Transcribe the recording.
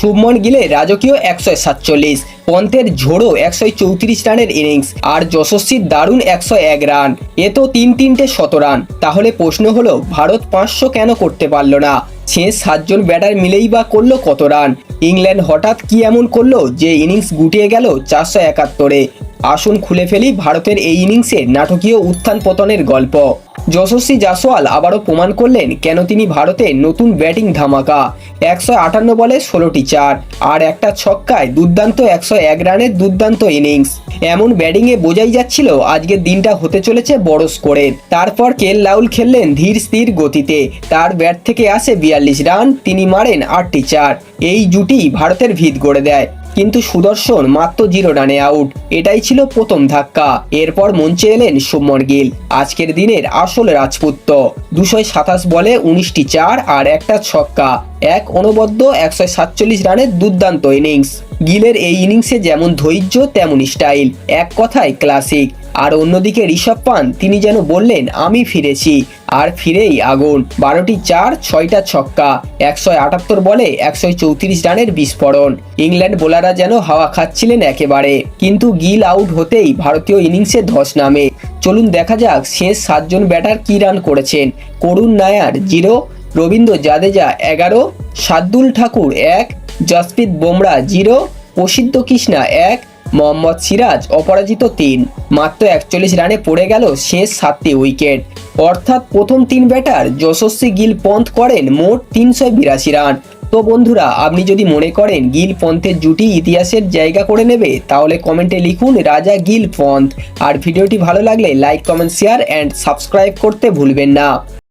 শুভমন গিলে রাজকীয় একশো সাতচল্লিশ, পন্থের ঝোড়ো একশো চৌত্রিশ রানের ইনিংস আর যশস্বীর দারুণ একশো এক রান। এ তো তিন তিনটে শত রান। তাহলে প্রশ্ন হলো, ভারত পাঁচশো কেন করতে পারল না? শেষ সাতজন ব্যাটার মিলেই বা করল কত রান? ইংল্যান্ড হঠাৎ কি এমন করল যে ইনিংস গুটিয়ে গেল চারশো একাত্তরে? আসুন খুলে ফেলি ভারতের এই ইনিংসের নাটকীয় উত্থান পতনের গল্প। যশস্বী জাসওয়াল আবারও প্রমাণ করলেন কেন তিনি ভারতে নতুন ব্যাটিং ধামাকা। একশো আটান্ন বলে ষোলোটি চার, আর একটা ছক্কায় দুর্দান্ত একশো এক রানের দুর্দান্ত ইনিংস। এমন ব্যাটিংয়ে বোঝাই যাচ্ছিল আজকের দিনটা হতে চলেছে বড় স্কোরে। তারপর কেল লাউল খেললেন ধীর স্থির গতিতে। তার ব্যাট থেকে আসে বিয়াল্লিশ রান, তিনি মারেন আটটি চার। এই জুটি ভারতের ভিত গড়ে দেয়। কিন্তু সুদর্শন মাত্র জিরো রানে আউট এটাই ছিল প্রথম ধাক্কা। এরপর মঞ্চে এলেন শুভমন গিল। আজকের দিনের আসল রাজপুত্র। দুশো সাতাশ বলে উনিশটি চার আর একটা ছক্কা। এক অনবদ্য একশো সাতচল্লিশ রানের দুর্দান্ত ইনিংস গিলের এই ইনিংসে যেমন ধৈর্য তেমন স্টাইল। এক কথায় ক্লাসিক। আর অন্যদিকে ঋষভ পান তিনি যেন বললেন, আমি ফিরেছি। আর ফিরেই আগুন। বারোটি চার, ছয়টা ছক্কা। একশো আটাত্তর বলে একশো চৌত্রিশ রানের বিস্ফোরণ। ইংল্যান্ড বোলাররা যেন হাওয়া খাচ্ছিলেন একেবারে। কিন্তু গিল আউট হতেই ভারতীয় ইনিংসে ধস নামে। চলুন দেখা যাক শেষ সাতজন ব্যাটার কি রান করেছেন। করুণ নায়ার জিরো, রবীন্দ্র জাদেজা এগারো, সাদ্দুল ঠাকুর এক, জসপ্রীত বুমরা জিরো প্রসিদ্ধ কৃষ্ণা এক, মোহাম্মদ সিরাজ অপরাজিত তিন। মাত্র একচল্লিশ রানে পড়ে গেল শেষ সাতটি উইকেট। অর্থাৎ প্রথম তিন ব্যাটার যশস্বী গিল পন্থ করেন মোট তিনশো বিরাশি রান। তো বন্ধুরা, আপনি যদি মনে করেন গিল পন্থের জুটি ইতিহাসের জায়গা করে নেবে, তাহলে কমেন্টে লিখুন রাজা গিল পন্থ। আর ভিডিওটি ভালো লাগলে like, comment, share, and subscribe করতে ভুলবেন না।